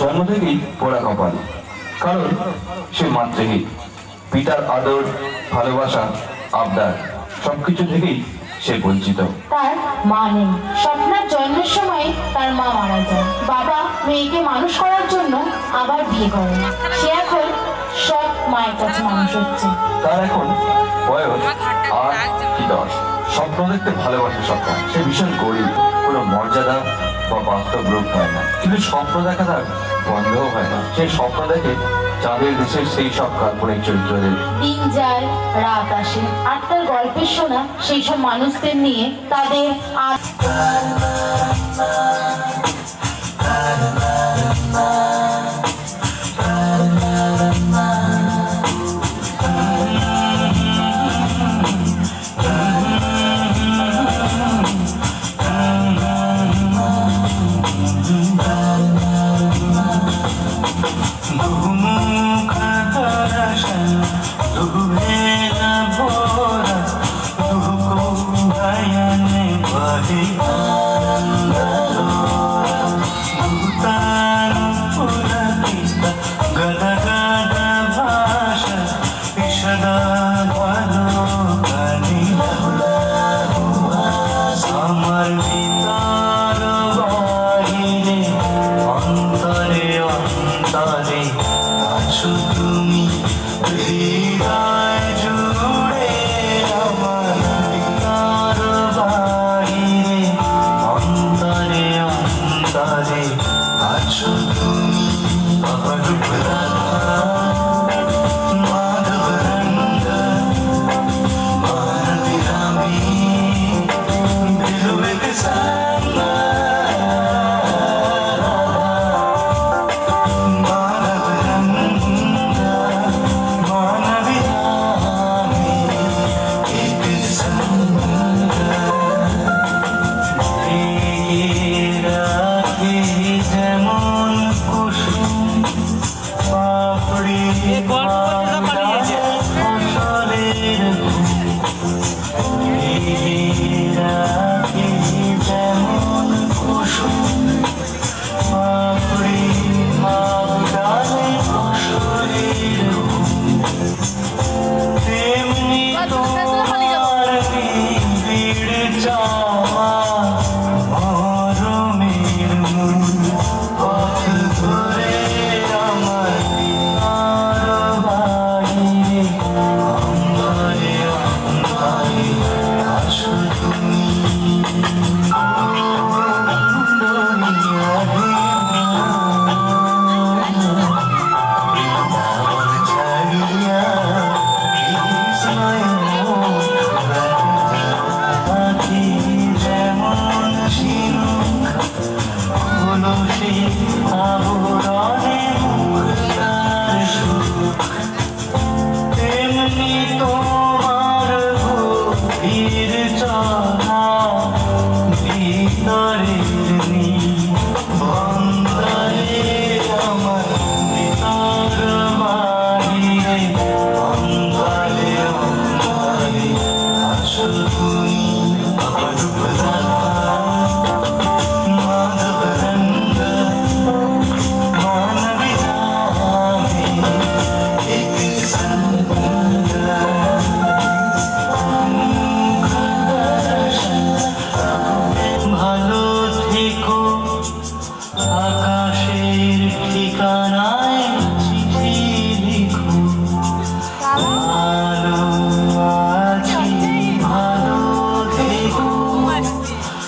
জন্ম থেকেই পোড়া কপাল। কারণ সে মাতৃহীন। পিতার আদর ভালোবাসা আবদার সবকিছু থেকেই সে বঞ্চিত। তার মা নেই। স্বপ্নার জন্মের সময় তার মা মারা যায়। বাবা মেয়েকে মানুষ করার জন্য আবার বিয়ে করেন সে এখন সব মায়ের কাছে মানুষ হচ্ছে। তার এখন বয়স আট কি দশ। স্বপ্ন দেখতে ভালোবাসে স্বপ্ন। সে ভীষণ গরিব। কোনো মর্যাদা বা বাস্তব রূপ হয় না। কিন্তু স্বপ্ন দেখা তার বন্ধও হয় না। সেই স্বপ্ন দেখে চাঁদের দেশের সেই সব কাল্পনিক চরিত্রদের দিন যায়, রাত আসে। আর তার গল্পের শোনা সেই সব মানুষদের নিয়ে তাদের Happy. 伤口 Record.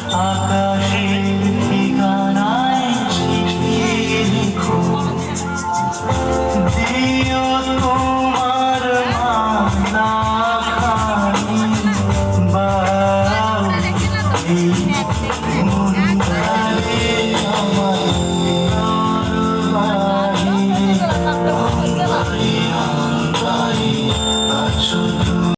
আকাশ